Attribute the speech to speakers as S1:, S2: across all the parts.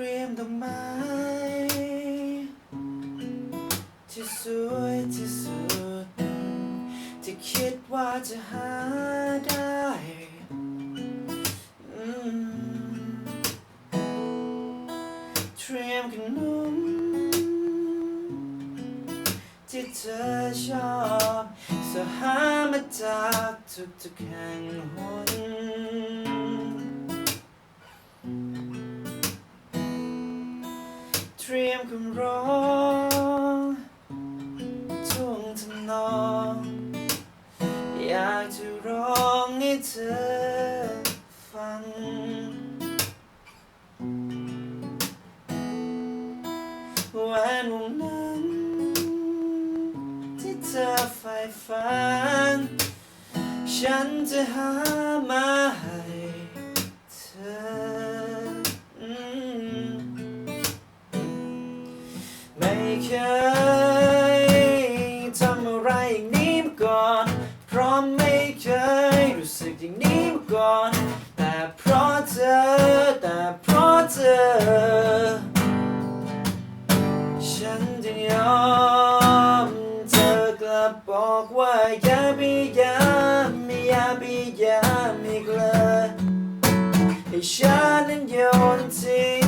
S1: รียมดอกไม้ที่สวยที่สุด ที่คิดว่าจะหาได้เตรียมขนมที่เธอชอบสหามาจากทุกๆแห่งหน เตรียมคำร้องท่วงทำนอง อยากจะร้องให้เธอฟัง แหวนวงนั้นที่เธอใฝ่ฝัน ฉันจะหามาให้ เคยทำอะไรอย่างนี้มาก่อน เพราะไม่เคยรู้สึกอย่างนี้มาก่อน แต่เพราะเธอ แต่เพราะเธอ ฉันจะยอมเธอกลับบอกว่าอย่าไปอย้ำไม่อย่าไปอย้ำอีกเลยให้ฉันนั้นโยนทิ้ง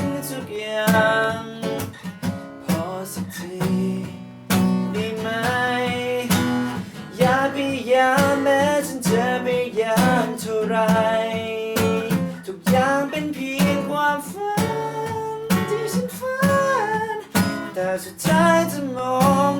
S1: ไร ทุกอย่างเป็นเพียงความฝันที่ฉันฝัน แต่สุดท้ายจะมอง